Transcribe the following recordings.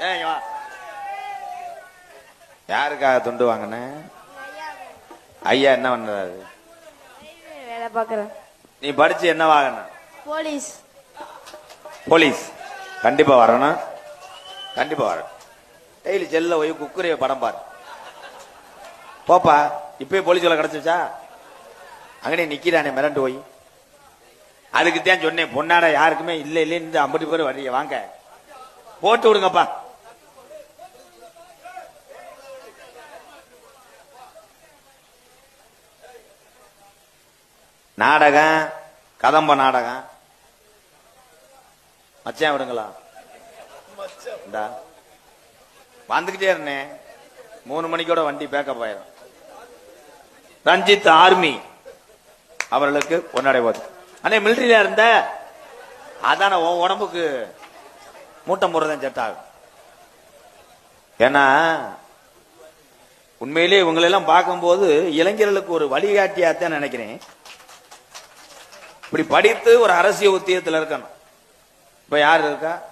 வா. யாருக்காக துண்டு வாங்கின? ஐயா என்ன பண்றாரு வேலை பார்க்குறேன். நீ படிச்சு என்ன வாங்கின? போலீஸ். போலீஸ். கண்டிப்பா வரணும். கண்டிப்பா வரணும். டெய்லி செல்ல போய் குக்குரிய படம் பாரு. போப்பா இப்பயே போலீஸ் வேலை கிடைச்சிச்சா அங்கனே நிக்கிறானே மிரண்டு போய். அதுக்கு தான் சொன்னேன் பொன்னாட யாருக்குமே இல்ல இல்ல இந்த ஐம்பது பேர் வர்றீங்க வாங்க. போட்டு விடுங்கப்பா. நாடகம் கதம்ப நாடகம். மச்சான் விடுங்களா? இந்தா. வந்துகிட்டே இருந்தேன். மூணு மணிக்கோட வண்டி பேக்கப் ஆயிரும். ரஞ்சித் ஆர்மி அவர்களுக்கு கொண்டாடை போது அண்ணே மிலிட்டரியில இருந்த? அதான உன் உடம்புக்கு மூட்டம் போடுறதும் செட் ஆகும். ஏன்னா உண்மையிலேயே இவங்களெல்லாம் பார்க்கும்போது இளைஞர்களுக்கு ஒரு வழிகாட்டியாத்தான் நினைக்கிறேன். இப்படி படித்து ஒரு அரசியல் உத்தியத்தில் இருக்கணும். இப்ப யார் இருக்கா?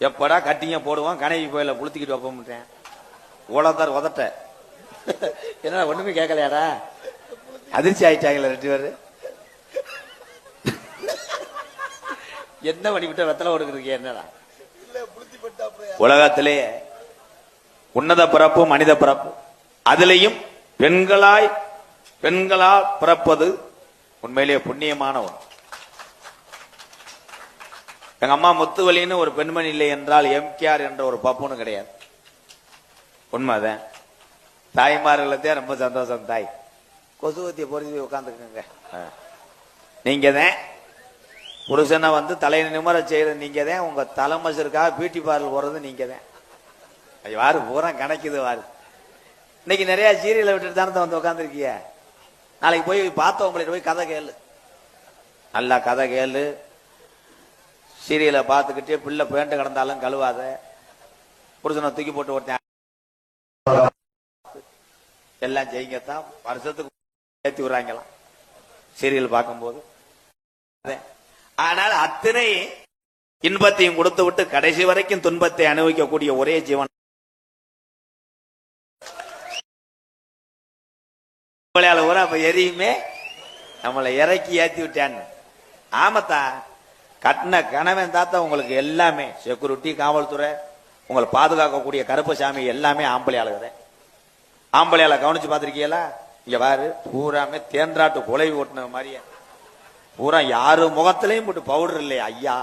எப்படா கட்டிங்க போடுவோம் கனவி கோயில குளுத்திக்கிட்டு வைப்போம்ட்டேன். உலகத்தார் உதட்ட. என்ன ஒண்ணுமே கேட்கலையாடா? அதிர்ச்சி ஆயிட்டாங்களே ரெண்டு பேரு. என்ன பண்ணிவிட்ட வெத்தலை ஒடுக்கிறீங்க என்னடா? உலகத்திலே உன்னத பிறப்பு மனித பிறப்பு. அதிலையும் பெண்களாய் பெண்களால் பிறப்பது உண்மையிலேயே புண்ணியமானவன் எங்க அம்மா முத்துவலின்னு ஒரு பெண்மணி இல்லை என்றால் எம்கேஆர் என்ற ஒரு பப்புன்னு கிடையாது. உண்மைதான். தாய்மார்களே ரொம்ப சந்தோஷம் தாய். கொசுவத்தியை பொறுத்து உட்காந்துக்குங்க நீங்க தான் புருஷனை வந்து தலையை நிமிர செய்யறது நீங்க தான் உங்க தலைமசருக்காக பியூட்டி பார்லர் போறது நீங்க தான் வாரு பூரா கணக்குது வாரு. இன்னைக்கு நிறைய சீரியலை விட்டுட்டு தானே வந்து உட்காந்துருக்கிய நாளைக்கு போய் பார்த்தவங்கள்ட்ட போய் கதை கேளு. நல்லா கதை கேளு. சீரியலை பார்த்துக்கிட்டே பிள்ளை பேண்ட் கிடந்தாலும் கழுவாத. புருஷனை தூக்கி போட்டு ஒருத்தன் எல்லாம் செய்யுங்கத்தான் வருஷத்துக்கு ஏற்றி விடுறாங்களாம். சீரியல் பார்க்கும்போது. அதே. ஆனால் அத்தனை இன்பத்தையும் கொடுத்து விட்டு கடைசி வரைக்கும் துன்பத்தை அனுபவிக்கக்கூடிய ஒரே ஜீவன் நம்மளால ஊரா அப்ப எரியுமே? நம்மளை இறக்கி ஏத்தி விட்டான்னு. ஆமத்தா கட்டின கணவன் தாத்தா உங்களுக்கு எல்லாமே செக்யூரிட்டி காவல்துறை உங்களை பாதுகாக்கக்கூடிய கருப்பசாமி எல்லாமே ஆம்பளையாளுகிற ஆம்பளையால கவனிச்சு பார்த்திருக்கீங்களா? இங்க பாரு பூராமே தேன்றாட்டு கொலை ஓட்டின மாதிரியே. பூரா யாரு முகத்திலையும் போட்டு பவுடர் இல்லையா ஐயா.